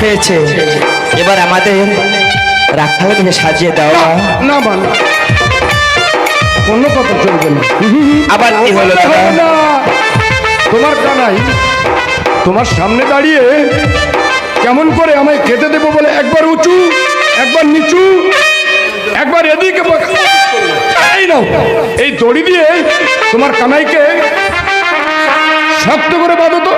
হয়েছে এবার আমাদের রাখাল তুমি সাজিয়ে দাও। না মা না কোনো কথা চলবে না। আবার কি হলো তোমার কানাই তোমার সামনে দাঁড়িয়ে কেমন করে আমায় খেতে দেবো বলে একবার উঁচু একবার নিচু একবার এদিকে এই নাও এই দড়ি দিয়ে তোমার কানাইকে শক্ত করে বাঁধো তো।